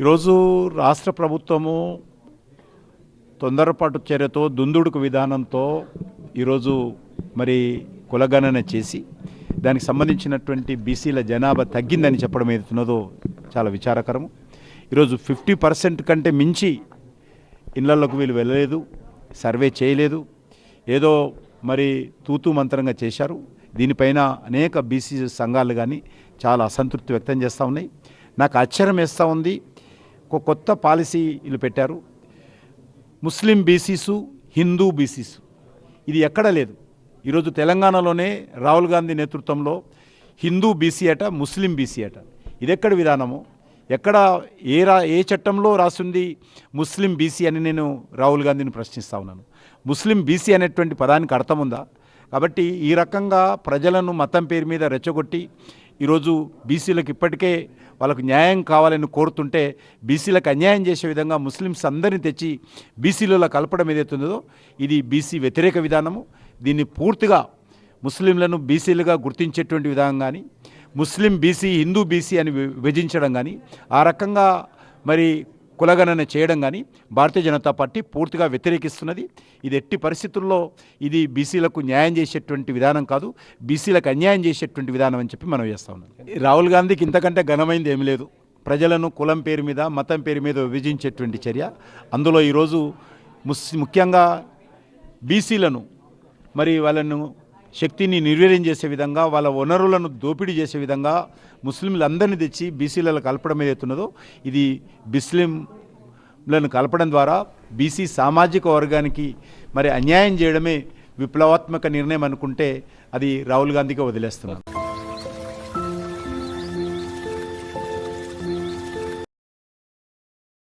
ఈరోజు రాష్ట్ర ప్రభుత్వము తొందరపాటు చర్యతో దుందుడుకు విధానంతో ఈరోజు మరి కులగణన చేసి దానికి సంబంధించినటువంటి బీసీల జనాభా తగ్గిందని చెప్పడం ఏదైతున్నదో చాలా విచారకరము. ఈరోజు ఫిఫ్టీ పర్సెంట్ కంటే మించి ఇళ్ళలోకి వీళ్ళు వెళ్ళలేదు సర్వే చేయలేదు. ఏదో మరి తూతూ మంత్రంగా చేశారు. దీనిపైన అనేక బీసీ సంఘాలు కానీ చాలా అసంతృప్తి వ్యక్తం చేస్తూ ఉన్నాయి. నాకు ఆశ్చర్యం వేస్తూ ఉంది. ఒక కొత్త పాలసీలు పెట్టారు. ముస్లిం బీసీసు హిందూ బీసీసు. ఇది ఎక్కడా లేదు. ఈరోజు తెలంగాణలోనే రాహుల్ గాంధీ నేతృత్వంలో హిందూ బీసీ అట ముస్లిం బీసీ అట. ఇది ఎక్కడ విధానము? ఎక్కడ ఏ రా ఏ చట్టంలో రాసింది ముస్లిం బీసీ అని నేను రాహుల్ గాంధీని ప్రశ్నిస్తా ఉన్నాను. ముస్లిం బీసీ అనేటువంటి పదానికి అర్థం ఉందా? కాబట్టి ఈ రకంగా ప్రజలను మతం పేరు మీద రెచ్చగొట్టి ఈరోజు బీసీలకు ఇప్పటికే వాళ్ళకు న్యాయం కావాలని కోరుతుంటే బీసీలకు అన్యాయం చేసే విధంగా ముస్లిమ్స్ అందరిని తెచ్చి బీసీలలో కలపడం ఏదైతుందో ఇది బీసీ వ్యతిరేక విధానము. దీన్ని పూర్తిగా ముస్లింలను బీసీలుగా గుర్తించేటువంటి విధానం కానీ ముస్లిం బీసీ హిందూ బీసీ అని విభజించడం కానీ ఆ రకంగా మరి కులగణన చేయడం కానీ భారతీయ జనతా పార్టీ పూర్తిగా వ్యతిరేకిస్తున్నది. ఇది ఎట్టి పరిస్థితుల్లో ఇది బీసీలకు న్యాయం చేసేటువంటి విధానం కాదు. బీసీలకు అన్యాయం చేసేటువంటి విధానం అని చెప్పి మనం చేస్తా ఉన్నాం. రాహుల్ గాంధీకి ఇంతకంటే ఘనమైంది ఏమీ లేదు. ప్రజలను కులం పేరు మీద మతం పేరు మీద విభజించేటువంటి చర్య. అందులో ఈరోజు ముస్ ముఖ్యంగా బీసీలను మరి వాళ్ళను శక్తిని నిర్వీర్యం చేసే విధంగా వాళ్ళ వనరులను దోపిడీ చేసే విధంగా ముస్లింలందరినీ తెచ్చి బీసీలలో కలపడం ఏదైతున్నదో ఇది ముస్లింలను కలపడం ద్వారా బీసీ సామాజిక వర్గానికి మరి అన్యాయం చేయడమే విప్లవాత్మక నిర్ణయం అనుకుంటే అది రాహుల్ గాంధీకి వదిలేస్తున్నారు.